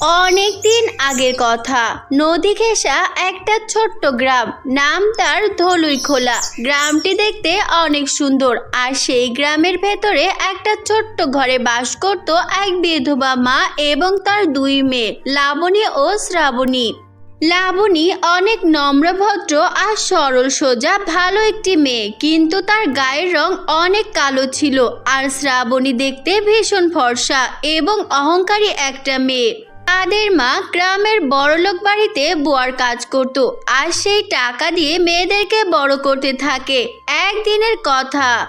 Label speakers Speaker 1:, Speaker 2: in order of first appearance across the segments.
Speaker 1: অনেক দিন আগের কথা। নদী ঘেঁষা একটা ছোট্ট গ্রাম। নাম তার ধলুই খোলা। গ্রামটি দেখতে অনেক সুন্দর। আর সেই গ্রামের ভেতরে একটা ছোট্ট ঘরে বাস করত এক বিধবা মা এবং তার দুই মেয়ে, লাবণী ও শ্রাবণী। লাবণী অনেক নম্রভদ্র আর সরল সোজা, ভালো একটি মেয়ে। কিন্তু তার গায়ের রং অনেক কালো ছিল। আর শ্রাবণী দেখতে ভীষণ ফর্সা এবং অহংকারী একটা মেয়ে। তাদের মা গ্রামের বড়লোক বাড়িতে বুয়ার কাজ করত আর সেই টাকা দিয়ে মেয়েদেরকে বড় করতে থাকে। একদিনের কথা।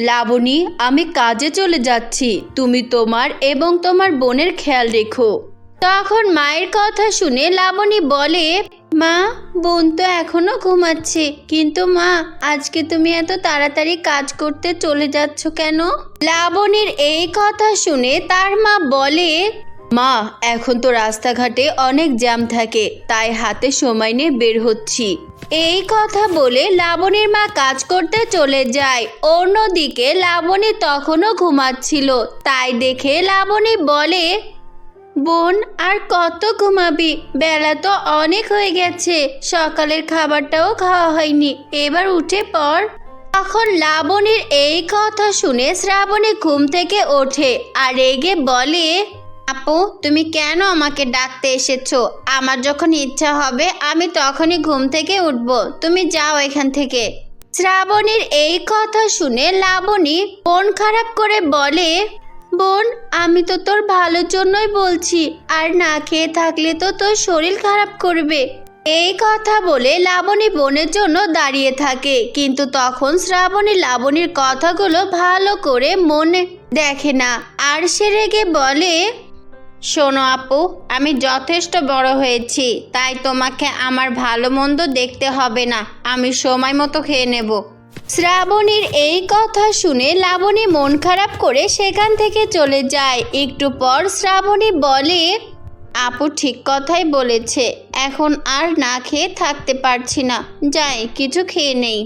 Speaker 1: লাবণী, আমি কাজে চলে যাচ্ছি। তুমি তোমার এবং তোমার বোনের খেয়াল রেখো। তখন মায়ের কথা শুনে লাবণী বলে, মা, বোন তো এখনও ঘুমাচ্ছে। কিন্তু মা, আজকে তুমি এত তাড়াতাড়ি কাজ করতে চলে যাচ্ছ কেন? লাবণীর এই কথা শুনে তার মা বলে মা, এখন তো রাস্তাঘাটে অনেক জ্যাম থাকে, তাই হাতে সময় নিয়ে বের হচ্ছি। এই কথা বলে লাবণীর মা কাজ করতে চলে যায়। অন্যদিকে লাবণী তখনও ঘুমাচ্ছিল, তাই দেখে লাবণী বলে, বোন, আর কত ঘুমাবি? বেলা তো অনেক হয়ে গেছে, সকালের খাবারটাও খাওয়া হয়নি, এবার উঠে পড়। তখন লাবণীর এই কথা শুনে শ্রাবণী ঘুম থেকে ওঠে আর রেগে বলে আপু, তুমি কেন আমাকে ডাকতে এসেছ? আমার যখন ইচ্ছা হবে, আমি তখনই ঘুম থেকে উঠব। তুমি যাও এখান থেকে। শ্রাবণীর এই কথা শুনে লাবণী মন খারাপ করে বলে, বোন, আমি তো তোর ভালোর জন্যই বলছি, আর না খেয়ে থাকলে তো তোর শরীর খারাপ করবে। এই কথা বলে লাবণী বোনের জন্য দাঁড়িয়ে থাকে। কিন্তু তখন শ্রাবণী লাবণীর কথাগুলো ভালো করে মনে দেখে না। আর সে রেগে বলে শোনো আপু, আমি যথেষ্ট বড় হয়েছি, তাই তোমাকে আমার ভালো মন্দ দেখতে হবে না, আমি সময় মতো খেয়ে নেব। শ্রাবণীর এই কথা শুনে লাবণী মন খারাপ করে সেখান থেকে চলে যায়। একটু পর শ্রাবণী বলে, আপু ঠিক কথাই বলেছে, এখন আর না খেয়ে থাকতে পারছি না, যাই, কিছু খেয়ে নেই।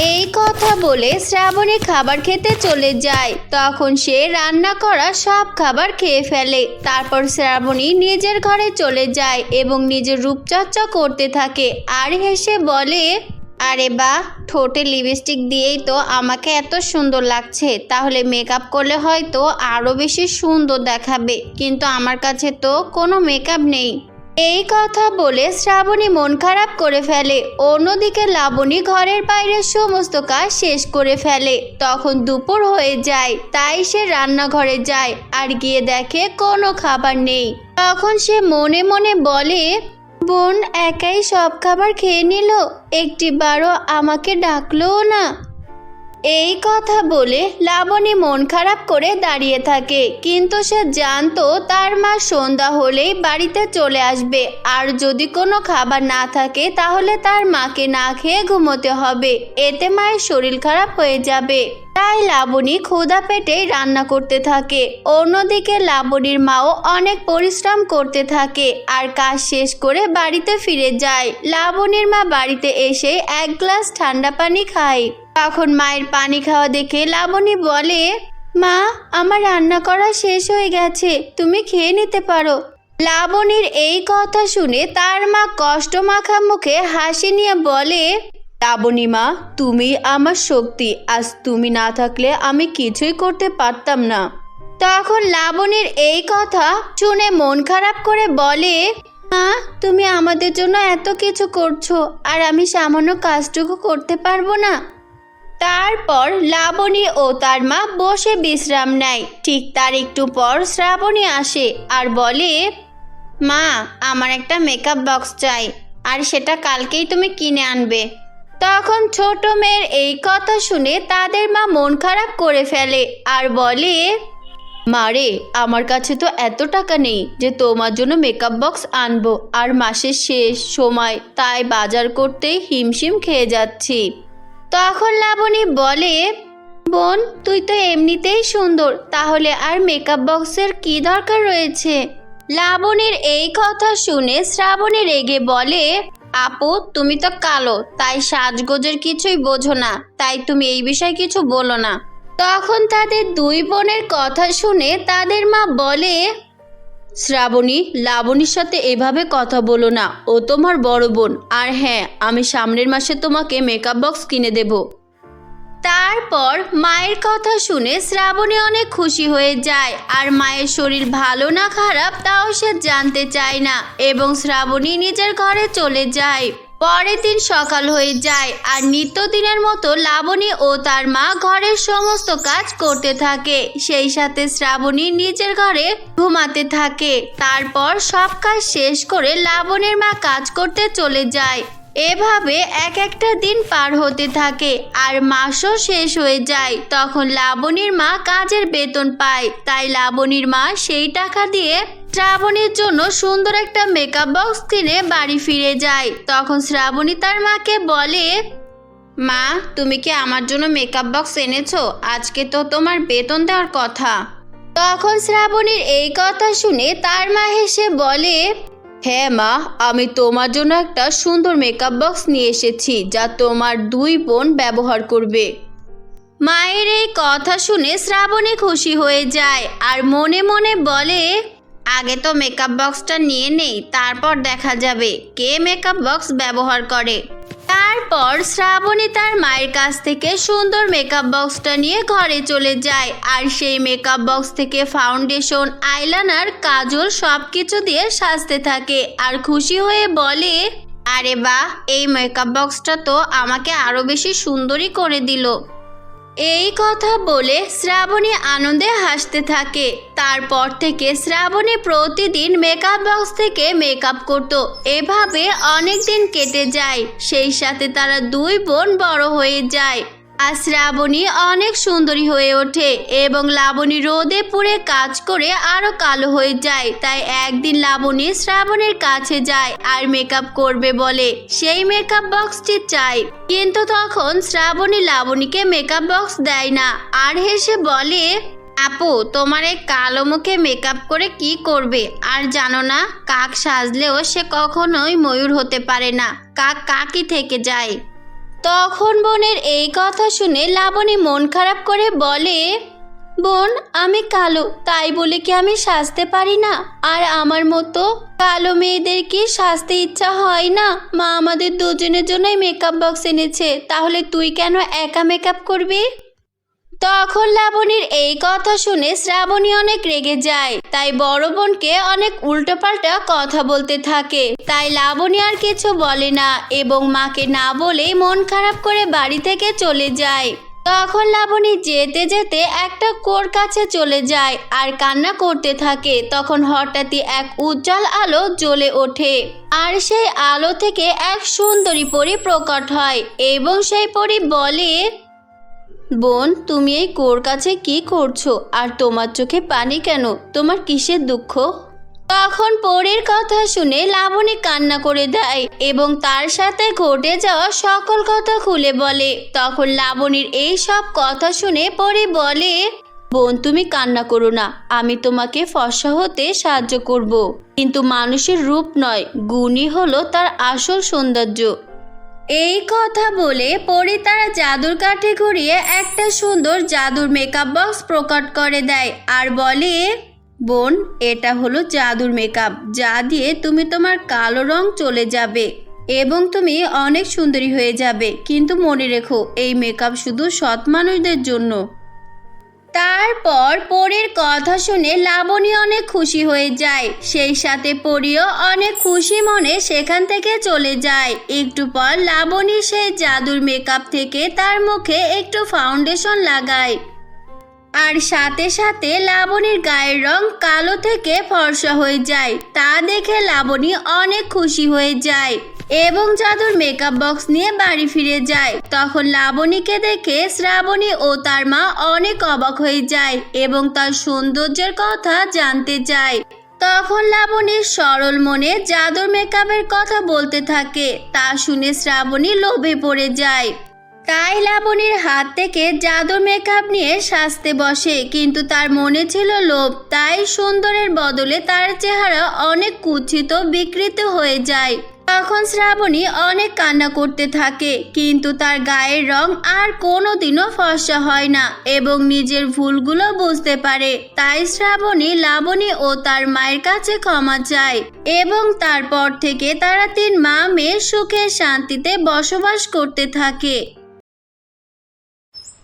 Speaker 1: এই কথা বলে শ্রাবণী খাবার খেতে চলে যায়। তখন সে রান্না করা সব খাবার খেয়ে ফেলে। তারপর শ্রাবণী নিজের ঘরে চলে যায় এবং নিজের রূপচর্চা করতে থাকে আর হেসে বলে, আরে বা, ঠোঁটে লিপস্টিক দিয়েই তো আমাকে এত সুন্দর লাগছে। তাহলে মেকআপ করলে হয়তো আরও বেশি সুন্দর দেখাবে। কিন্তু আমার কাছে তো কোনো মেকআপ নেই। এই কথা বলে শ্রাবণী মন খারাপ করে ফেলে। অন্যদিকে লাবণী ঘরের বাইরের সমস্ত কাজ শেষ করে ফেলে। তখন দুপুর হয়ে যায়, তাই সে রান্নাঘরে যায় আর গিয়ে দেখে কোনো খাবার নেই। তখন সে মনে মনে বলে, বোন, একাই সব খাবার খেয়ে নিল। একটিবারও আমাকে ডাকলোও না। এই কথা বলে লাবণী মন খারাপ করে দাঁড়িয়ে থাকে। কিন্তু সে জানতো তার মা সন্ধ্যা হলেই বাড়িতে চলে আসবে। আর যদি কোনো খাবার না থাকে, তাহলে তার মাকে না খেয়ে ঘুমোতে হবে। এতে মায়ের শরীর খারাপ হয়ে যাবে। তাই লাবণী ক্ষুধা পেটে রান্না করতে থাকে। অন্যদিকে লাবণীর মাও অনেক পরিশ্রম করতে থাকে আর কাজ শেষ করে বাড়িতে ফিরে যায়। লাবণীর মা বাড়িতে এসে এক গ্লাস ঠান্ডা পানি খায়। তখন মায়ের পানি খাওয়া দেখে লাবণী বলে, মা, আমার রান্না করা শেষ হয়ে গেছে, তুমি খেয়ে নিতে পারো। লাবণীর এই কথা শুনে তার মা কষ্ট মাখা মুখে হাসি নিয়ে বলে, লাবণী মা, তুমি আমার শক্তি, আজ তুমি না থাকলে আমি কিছুই করতে পারতাম না। তখন লাবণীর এই কথা শুনে মন খারাপ করে বলে, মা, তুমি আমাদের জন্য এত কিছু করছ, আর আমি সামান্য কাজটুকু করতে পারব না। তারপর লাবণী ও তার মা বসে বিশ্রাম নেয়। ঠিক তার একটু পর শ্রাবণী আসে আর বলে, মা, আমার একটা মেকআপ বক্স চাই আর সেটা কালকেই তুমি কিনে আনবে। তখন ছোট মেয়ের এই কথা শুনে তাদের মা মন খারাপ করে ফেলে আর বলে মারে আমার কাছে তো এত টাকা নেই যে তোমার জন্য মেকআপ বক্স আনব। আর মাসের শেষ সময় তাই বাজার করতেই হিমশিম খেয়ে যাচ্ছি। তখন লাবণী বলে, বোন, তুই তো এমনিতেই সুন্দর, তাহলে আর মেকআপ বক্সের কি দরকার রয়েছে? লাবণীর এই কথা শুনে শ্রাবণী রেগে বলে, আপু, তুমি তো কালো, তাই সাজগোজের কিছুই বোঝো না, তাই তুমি এই বিষয়ে কিছু বলো না। তখন তাদের দুই বোনের কথা শুনে তাদের মা বলে শ্রাবণী, লাবণীর সাথে এভাবে কথা বলো না। ও তোমার বড় বোন। আর হ্যাঁ আমি সামনের মাসে তোমাকে মেকআপ বক্স কিনে দেব। তারপর মায়ের কথা শুনে শ্রাবণী অনেক খুশি হয়ে যায়। আর মায়ের শরীর ভালো না খারাপ, তাও সে জানতে চায় না। এবং শ্রাবণী নিজের ঘরে চলে যায়। পরের দিন সকাল হয়ে যায় আর নিত্যদিনের মতো লাবণী ও তার মা ঘরের সমস্ত কাজ করতে থাকে। সেই সাথে শ্রাবণী নিজের ঘরে ঘুমাতে থাকে। তারপর সব কাজ শেষ করে লাবণীর মা কাজ করতে চলে যায়। এভাবে এক একটা দিন পার হতে থাকে আর মাসও শেষ হয়ে যায়। তখন লাবণীর মা কাজের বেতন পায়। তাই লাবণীর মা সেই টাকা দিয়ে শ্রাবণীর জন্য সুন্দর একটা মেকআপ বক্স কিনে বাড়ি ফিরে যায়। তখন শ্রাবণী তার মাকে বলে, মা, তুমি কি আমার জন্য মেকআপ বক্স এনেছো? আজকে তো তোমার বেতন দেওয়ার কথা। তখন শ্রাবণীর এই কথা শুনে তার মা হেসে বলে হ্যাঁ মা, আমি তোমার জন্য একটা সুন্দর মেকআপ বক্স নিয়ে এসেছি, যা তোমার দুই বোন ব্যবহার করবে। মায়ের এই কথা শুনে শ্রাবণী খুশি হয়ে যায় আর মনে মনে বলে আগে তো মেকআপ বক্সটা নিয়ে নেই, তারপর দেখা যাবে কে মেকআপ বক্স ব্যবহার করে। তারপর শ্রাবণী তার মায়ের কাছ থেকে সুন্দর মেকআপ বক্সটা নিয়ে ঘরে চলে যায়, আর সেই মেকআপ বক্স থেকে ফাউন্ডেশন আইলাইনার কাজল সব কিছু দিয়ে সাজতে থাকে, আর খুশি হয়ে বলে, আরে বাহ, এই মেকআপ বক্সটা তো আমাকে আরও বেশি সুন্দরী করে দিল। এই কথা বলে শ্রাবণী আনন্দে হাসতে থাকে। তারপর থেকে শ্রাবণী প্রতিদিন মেকআপ বক্স থেকে মেকআপ করত। এভাবে অনেক দিন কেটে যায়। সেই সাথে তারা দুই বোন বড় হয়ে যায়। আর শ্রাবণী অনেক সুন্দরী হয়ে ওঠে এবং লাবণী রোদে পুড়ে কাজ করে আরও কালো হয়ে যায়। তাই একদিন লাবণী শ্রাবণের কাছে যায় আর মেকআপ করবে বলে। সেই মেকআপ বক্সটি চাই কিন্তু তখন শ্রাবণী লাবণীকে মেকআপ বক্স দেয় না। আর হেসে বলে, আপু, তোমার এই কালো মুখে মেকআপ করে কি করবে? আর জানো না, কাক সাজলেও সে কখনোই ময়ূর হতে পারে না। কাক কাকই থেকে যায়। তখন বোনের এই কথা শুনে লাবণী মন খারাপ করে বলে, বোন, আমি কালো, তাই বলে কি আমি সাজতে পারি না? আর আমার মতো কালো মেয়েদের কি সাজতে ইচ্ছা হয় না? মা আমাদের দুজনের জন্যই মেকআপ বক্স এনেছে, তাহলে তুই কেন একা মেকআপ করবি? তখন লাবণীর এই কথা শুনে শ্রাবণী অনেক রেগে যায়। তাই বড় বোনকে অনেক উল্টোপাল্টা কথা বলতে থাকে। তাই লাবণী আর কিছু বলে না এবং মাকে না বলেই মন খারাপ করে বাড়ি থেকে চলে যায়। তখন লাবণী যেতে যেতে একটা কোর কাছে চলে যায় আর কান্না করতে থাকে। তখন হঠাৎই এক উজ্জ্বল আলো জ্বলে ওঠে আর সেই আলো থেকে এক সুন্দরী পরী প্রকট হয় এবং সেই পরী বলে বোন, তুমি এই কোর কাছে কি করছ? আর তোমার চোখে পানি কেন? তোমার কিসের দুঃখ? তখন পরের কথা শুনে লাবণী কান্না করে দেয় এবং তার সাথে ঘটে যাওয়া সকল কথা খুলে বলে। তখন লাবণীর এই সব কথা শুনে পরে বলে, বোন, তুমি কান্না করো না। আমি তোমাকে ফসা হতে সাহায্য করব। কিন্তু মানুষের রূপ নয়, গুণই হলো তার আসল সৌন্দর্য। এই কথা বলে পরে তারা জাদুর কাঠে ঘুরিয়ে একটা সুন্দর জাদুর মেকআপ বক্স প্রকট করে দেয় আর বলে, বোন, এটা হলো জাদুর মেকআপ যা দিয়ে তুমি তোমার কালো রং চলে যাবে এবং তুমি অনেক সুন্দরী হয়ে যাবে। কিন্তু মনে রেখো, এই মেকআপ শুধু সৎ মানুষদের জন্য। তারপর পরীর কথা শুনে লাবণী অনেক খুশি হয়ে যায়। সেই সাথে পরীও অনেক খুশি মনে সেখান থেকে চলে যায়। একটু পর লাবণী সেই জাদুর মেকআপ থেকে তার মুখে একটু ফাউন্ডেশন লাগায়। আর সাথে সাথে লাবণীর গায়ের রং কালো থেকে ফর্সা হয়ে যায়। তা দেখে লাবণী অনেক খুশি হয়ে যায়। এবং জাদুর মেকআপ বক্স নিয়ে বাড়ি ফিরে যায়। তখন লাবণীকে দেখে শ্রাবণী ও তার মা অনেক অবাক হয়ে যায় এবং তার সৌন্দর্যের কথা জানতে চায়। তখন লাবণীর সরল মনে জাদুর মেকআপের কথা বলতে থাকে, তা শুনে শ্রাবণী লোভে পড়ে যায়। তাই লাবণীর হাত থেকে জাদুর মেকআপ নিয়ে সাজতে বসে, কিন্তু তার মনে ছিল লোভ, তাই সুন্দরের বদলে তার চেহারা অনেক কুচ্ছিত বিকৃত হয়ে যায়। তখন শ্রাবণী অনেক কান্না করতে থাকে, কিন্তু তার গায়ের রং আর কোনোদিনও ফর্সা হয় না এবং নিজের ভুলগুলো বুঝতে পারে। তাই শ্রাবণী লাবণী ও তার মায়ের কাছে ক্ষমা চায় এবং তারপর থেকে তারা তিন মা মেয়ে সুখে শান্তিতে বসবাস করতে থাকে।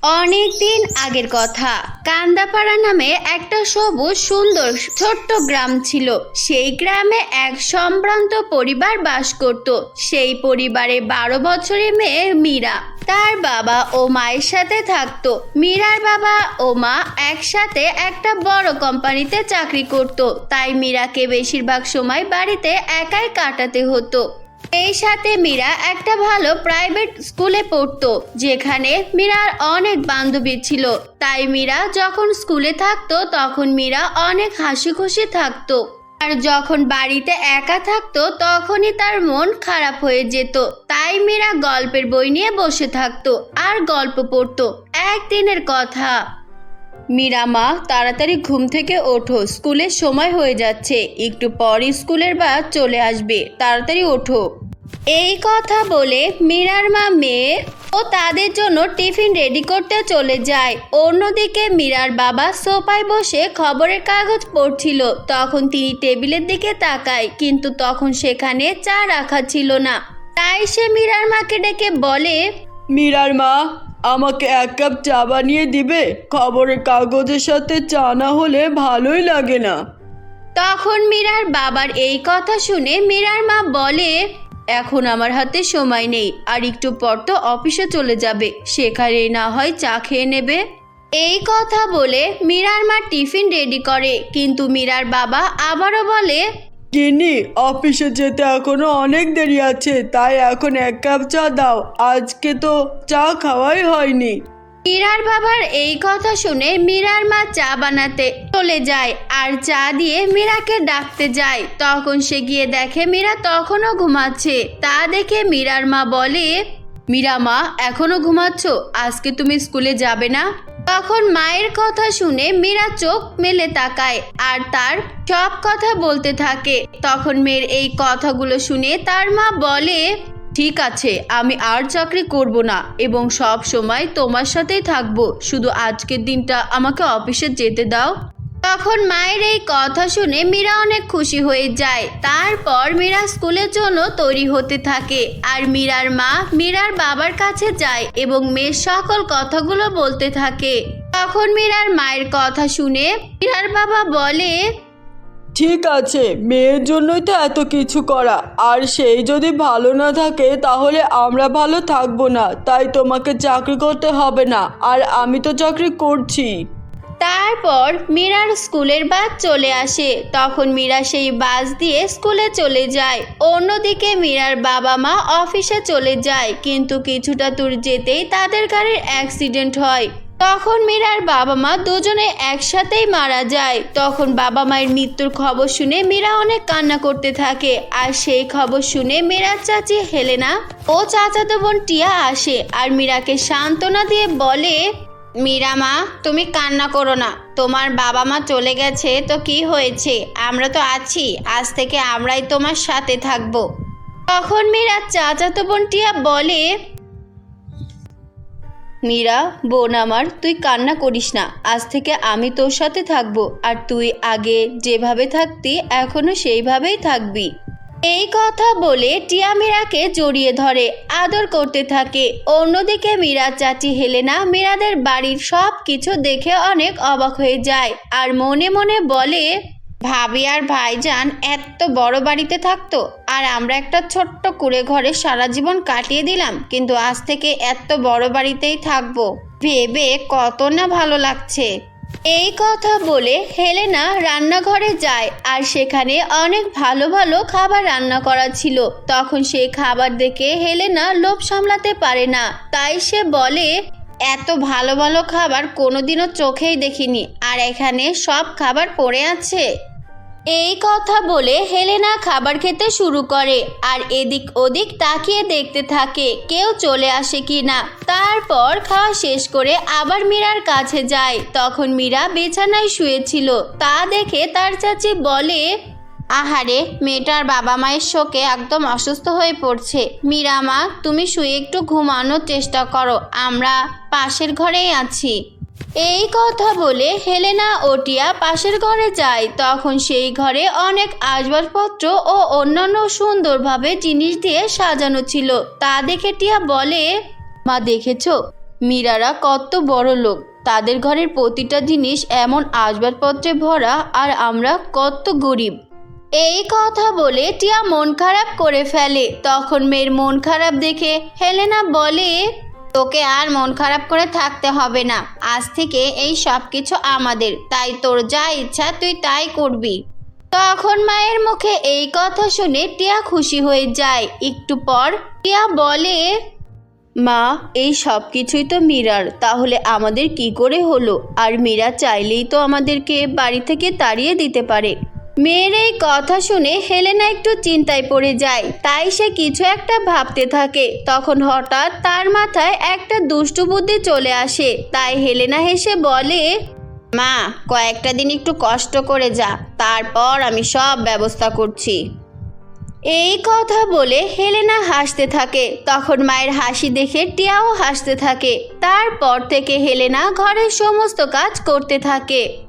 Speaker 1: অনেক দিন আগের কথা। কান্দাপাড়া নামে একটা সবুজ, সুন্দর, ছোট্ট গ্রাম ছিল। সেই গ্রামে এক সম্ভ্রান্ত পরিবার বাস করত। সেই পরিবারে বারো বছরের মেয়ে মীরা। তার বাবা ও মায়ের সাথে থাকতো। মীরার বাবা ও মা একসাথে একটা বড় কোম্পানিতে চাকরি করত। তাই মীরাকে বেশিরভাগ সময় বাড়িতে একাই কাটাতে হতো। এই সাথে মীরা একটা ভালো প্রাইভেট স্কুলে পড়তো, যেখানে মীরার অনেক বান্ধবী ছিল। তাই মীরা যখন স্কুলে থাকতো, তখন মীরা অনেক হাসি খুশি থাকতো। আর যখন বাড়িতে একা থাকতো, তখনই তার মন খারাপ হয়ে যেত। তাই মীরা গল্পের বই নিয়ে বসে থাকতো আর গল্প পড়তো। একদিনের কথা। মীরা মা, তাড়াতাড়ি ঘুম থেকে ওঠো। স্কুলের সময় হয়ে যাচ্ছে। একটু পরই স্কুলের বাস চলে আসবে। তাড়াতাড়ি ওঠো। এই কথা বলে মীরার মা মেয়ে ও তাদের জন্য টিফিন রেডি করতে চলে যায়। অন্যদিকে মীরার বাবা সোফায় বসে খবরের কাগজ পড়ছিল। তখন তিনি টেবিলের দিকে তাকায়, কিন্তু তখন সেখানে চা রাখা ছিল না। তাই সে মীরার মাকে ডেকে বলে,
Speaker 2: মীরার মা আমাকে এক কাপ চা বানিয়ে দিবে? খবরের কাগজের সাথে চা না হলে ভালোই লাগে না।
Speaker 1: তখন মীরার বাবার এই কথা শুনে মীরার মা বলে, এখন আমার হাতে সময় নেই, আর একটু পর তো অফিসে চলে যাবে। সেখানে না হয় চা খেয়ে নেবে? এই কথা বলে মীরার মা টিফিন রেডি করে, কিন্তু মীরার বাবা আবারও বলে
Speaker 2: গিন্নি অফিসে যেতে এখনও অনেক দেরি আছে, তাই এখন এক কাপ চা দাও। আজকে তো চা খাওয়াই হয়নি।
Speaker 1: মীরার বাবার এই কথা শুনে মীরার মা চা বানাতে চলে যায় আর চা দিয়ে মীরাকে ডাকতে যায়। তখন সে গিয়ে দেখে মীরা তখনও ঘুমাচ্ছে। তা দেখে মীরার মা বলে, মীরা মা, এখনও ঘুমাচ্ছ? আজকে তুমি স্কুলে যাবে না? তখন মায়ের কথা শুনে মীরা চোখ মেলে তাকায় আর তার সব কথা বলতে থাকে। তখন মেয়ের এই কথাগুলো শুনে তার মা বলে, ঠিক আছে, আমি আর চাকরি করব না এবং সব সময় তোমার সাথেই থাকব। শুধু আজকের দিনটা আমাকে অফিসে যেতে দাও। তখন মায়ের এই কথা শুনে মীরা অনেক খুশি হয়ে যায়। তারপর মীরা স্কুলের জন্য তৈরি হতে থাকে আর মীরার মা মীরার বাবার কাছে যায় এবং মেয়ের সকল কথাগুলো বলতে থাকে। তখন মীরার মায়ের কথা শুনে মীরার বাবা বলে,
Speaker 2: ঠিক আছে, মেয়ের জন্যই তো এত কিছু করা। আর সেই যদি ভালো না থাকে, তাহলে আমরা ভালো থাকব না। তাই তোমাকে চাকরি করতে হবে না। আর আমি তো চাকরি করছি।
Speaker 1: তারপর মীরার স্কুলের বাস চলে আসে। তখন মীরা সেই বাস দিয়ে স্কুলে চলে যায়। অন্যদিকে মীরার বাবা মা অফিসে চলে যায়, কিন্তু কিছুটা দূর যেতেই তাদের গাড়ির অ্যাক্সিডেন্ট হয়। তখন মীরার বাবা মা দুজনে একসাথেই মারা যায়। তখন বাবা মায়ের মৃত্যুর খবর শুনে মীরা অনেক কান্না করতে থাকে। আর সেই খবর শুনে মীরার চাচি হেলেনা ও চাচাতো বোন টিয়া আসে। আর মীরাকে সান্ত্বনা দিয়ে বলে মীরা মা, তুমি কান্না করো না। তোমার বাবা মা চলে গেছে, তো কি হয়েছে? আমরা তো আছি, আজ থেকে আমরাই তোমার সাথে থাকব। তখন মীরা চাচাতো বোন টিয়া বলে, মীরা, বোন আমার, তুই কান্না করিস না। আজ থেকে আমি তোর সাথে থাকব। আর তুই আগে যেভাবে থাকতি, এখনও সেইভাবেই থাকবি। এই কথা বলে টিয়া মীরাকে জড়িয়ে ধরে, আদর করতে থাকে। অন্যদিকে মীরা চাচি হেলেনা মীরাদের বাড়ির সব কিছু দেখে অনেক অবাক হয়ে যায় আর মনে মনে বলে, ভাবি আর ভাইজান এত বড় বাড়িতে থাকতো আর আমরা একটা ছোট্ট কুড়ে ঘরে সারা জীবন কাটিয়ে দিলাম, কিন্তু আজ থেকে এত বড় বাড়িতেই থাকব। ভেবে কত না ভালো লাগছে। এই কথা বলে হেলেনা রান্নাঘরে যায় আর সেখানে অনেক ভালো ভালো খাবার রান্না করা ছিল। তখন সেই খাবার দেখে হেলেনা লোভ সামলাতে পারে না। তাই সে বলে, এত ভালো ভালো খাবার কোনোদিনও চোখেই দেখিনি। আর এখানে সব খাবার পড়ে আছে? এই কথা বলে হেলেনা খাবার খেতে শুরু করে আর এদিক ওদিক তাকিয়ে দেখতে থাকে কেউ চলে আসে কি না তারপর খাওয়া শেষ করে আবার মীরার কাছে যায়। তখন মীরা বিছানায় শুয়েছিল। তা দেখে তার চাচি বলে, আহারে, মেয়েটার বাবা মায়ের শোকে একদম অসুস্থ হয়ে পড়ছে। মীরা মা, তুমি শুয়ে একটু ঘুমানোর চেষ্টা করো। আমরা পাশের ঘরেই আছি। এই কথা বলে হেলেনা ও টিয়া পাশের ঘরে যায়। তখন সেই ঘরে অনেক আসবাবপত্র ও অন্যান্য সুন্দরভাবে জিনিস দিয়ে সাজানো ছিল। তা দেখে টিয়া বলে, মা, দেখেছ? মীরারা কত বড় লোক। তাদের ঘরের প্রতিটা জিনিস এমন আসবাবপত্রে ভরা আর আমরা কত গরিব। এই কথা বলে টিয়া মন খারাপ করে ফেলে। তখন মেয়ের মন খারাপ দেখে হেলেনা বলে তোকে আর মন খারাপ করে থাকতে হবে না। আজ থেকে এই সব কিছু আমাদের। তাই তোর যা ইচ্ছা তুই তাই করবি। তখন মায়ের মুখে এই কথা শুনে টিয়া খুশি হয়ে যায়। একটু পর টিয়া বলে, মা, এই সব কিছুই তো মীরার। তাহলে আমাদের কি করে হলো? আর মীরা চাইলেই তো আমাদেরকে বাড়ি থেকে তাড়িয়ে দিতে পারে। মেয়ের এই কথা শুনে হেলেনা একটু চিন্তায় পড়ে যায়। তাই সে কিছু একটা ভাবতে থাকে। তখন হঠাৎ তার মাথায় একটা দুষ্টু বুদ্ধি চলে আসে। তাই হেলেনা হেসে বলে, মা, কয়েকটা দিন একটু কষ্ট করে যা, তারপর আমি সব ব্যবস্থা করছি। এই কথা বলে হেলেনা হাসতে থাকে। তখন মায়ের হাসি দেখে টিয়াও হাসতে থাকে। তারপর থেকে হেলেনা ঘরের সমস্ত কাজ করতে থাকে।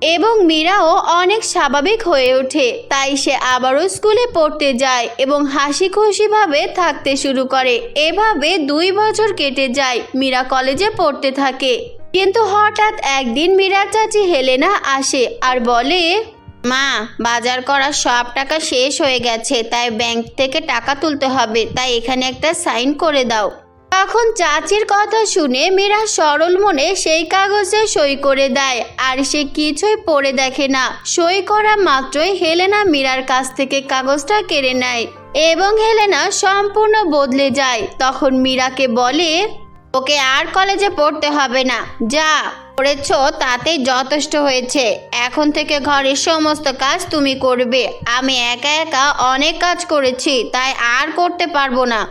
Speaker 1: এবং মীরাও অনেক স্বাভাবিক হয়ে ওঠে, তাই সে আবারও স্কুলে পড়তে যায় এবং হাসি খুশিভাবে থাকতে শুরু করে। এভাবে দুই বছর কেটে যায় মীরা কলেজে পড়তে থাকে। কিন্তু হঠাৎ একদিন মীরার চাচি হেলেনা আসে আর বলে, মা, বাজার করার সব টাকা শেষ হয়ে গেছে, তাই ব্যাংক থেকে টাকা তুলতে হবে, তাই এখানে একটা সাইন করে দাও। তখন চাচির কথা শুনে মীরা সরল মনে সেই কাগজে সই করে দেয়, আর সে কিছুই পড়ে দেখে না। সই করা মাত্রই হেলেনা মীরার কাছ থেকে কাগজটা কেড়ে নেয় এবং হেলেনা সম্পূর্ণ বদলে যায়। তখন মীরাকে বলে ওকে আর কলেজে পড়তে হবে না। যা, পড়েছ তাতে যথেষ্ট হয়েছে। এখন থেকে ঘরের সমস্ত কাজ তুমি করবে। আমি একা একা অনেক কাজ করেছি, তাই আর করতে পারব না।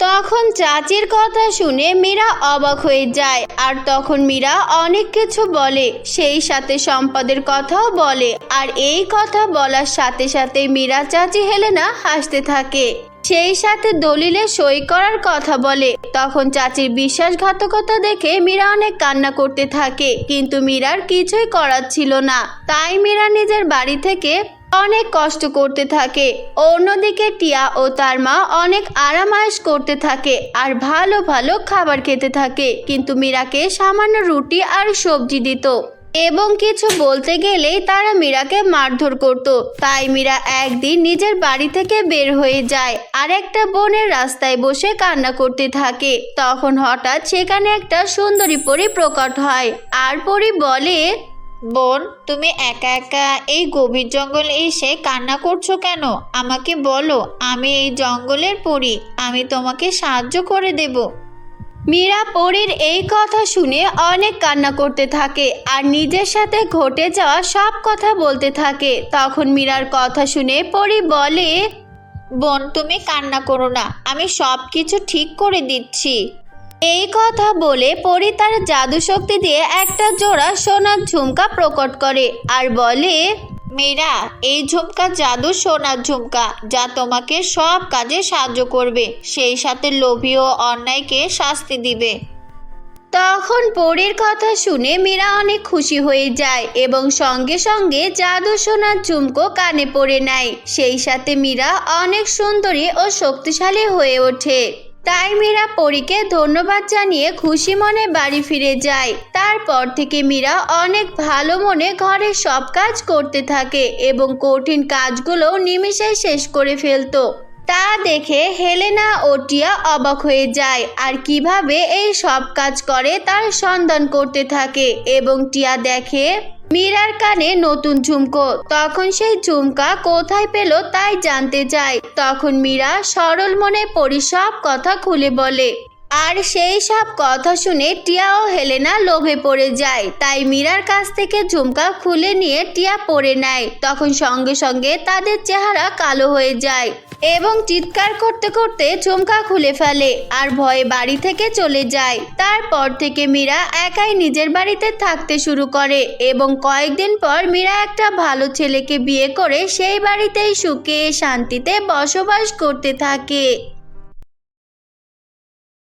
Speaker 1: তখন চাচির কথা শুনে মীরা অবাক হয়ে যায়। আর তখন মীরা অনেক কিছু বলে, সেই সাথে সম্পদের কথাও বলে। আর এই কথা বলার সাথে সাথে মীরা চাচি হেলেনা হাসতে থাকে। সেই সাথে দলিলে সই করার কথা বলে। তখন চাচির বিশ্বাসঘাতকতা দেখে মীরা অনেক কান্না করতে থাকে। কিন্তু মীরার কিছুই করার ছিল না। তাই মীরা নিজের বাড়ি থেকে অনেক কষ্ট করতে থাকে। অন্যদিকে টিয়া ও তার মা অনেক আরামায়েশ করতে থাকে আর ভালো ভালো খাবার খেতে থাকে। কিন্তু মীরাকে সামান্য রুটি আর সবজি দিত। এবং কিছু বলতে গেলেই তারা মীরাকে মারধর করত। তাই মীরা একদিন নিজের বাড়ি থেকে বের হয়ে যায় আর একটা বনের রাস্তায় বসে কান্না করতে থাকে। তখন হঠাৎ সেখানে একটা সুন্দরী পরী প্রকট হয়। আর পরী বলে বোন তুমি একা একা এই গভীর জঙ্গলে এসে কান্না করছ কেন? আমাকে বলো আমি এই জঙ্গলের পড়ি আমি তোমাকে সাহায্য করে দেব। মীরা পরীর এই কথা শুনে অনেক কান্না করতে থাকে আর নিজের সাথে ঘটে যাওয়া সব কথা বলতে থাকে। তখন মীরার কথা শুনে পরী বলে বোন তুমি কান্না করো না আমি সব কিছু ঠিক করে দিচ্ছি। এই কথা বলে পরি তার জাদু শক্তি দিয়ে একটা জোড়া সোনার ঝুমকা প্রকট করে আর বলে, মেয়েরা, এই ঝুমকা জাদু সোনার ঝুমকা, যা তোমাকে সব কাজে সাহায্য করবে। সেই সাথে লোভী ও অন্যায়কে শাস্তি দিবে। তখন পরীর কথা শুনে মীরা অনেক খুশি হয়ে যায় এবং সঙ্গে সঙ্গে জাদু সোনার ঝুমকো কানে পড়ে নেয়। সেই সাথে মীরা অনেক সুন্দরী ও শক্তিশালী হয়ে ওঠে। তাই মীরা পরীকে ধন্যবাদ জানিয়ে খুশি মনে বাড়ি ফিরে যায়। তারপর থেকে মীরা অনেক ভালো মনে ঘরের সব কাজ করতে থাকে এবং কঠিন কাজগুলো নিমিষে শেষ করে ফেলতো। তা দেখে হেলেনা ও টিয়া অবাক হয়ে যায় আর কীভাবে এই সব কাজ করে তার সন্ধান করতে থাকে এবং টিয়া দেখে মীরার কানে নতুন ঝুমকো। তখন সেই ঝুমকা কোথায় পেল তাই জানতে চায়। তখন মীরা সরল মনে পড়ি সব কথা খুলে বলে। আর সেই সব কথা শুনে টিয়া ও হেলেনা লোভে পড়ে যায়। তাই মীরার কাছ থেকে ঝুমকা খুলে নিয়ে টিয়া পরে নেয়। তখন সঙ্গে সঙ্গে তাদের চেহারা কালো হয়ে যায়। এবং চিৎকার করতে করতে চমকা খুলে ফেলে আর ভয়ে বাড়ি থেকে চলে যায়। তারপর থেকে মীরা একাই নিজের বাড়িতে থাকতে শুরু করে এবং কয়েকদিন পর মীরা একটা ভালো ছেলেকে বিয়ে করে সেই বাড়িতেই সুখে শান্তিতে বসবাস করতে থাকে।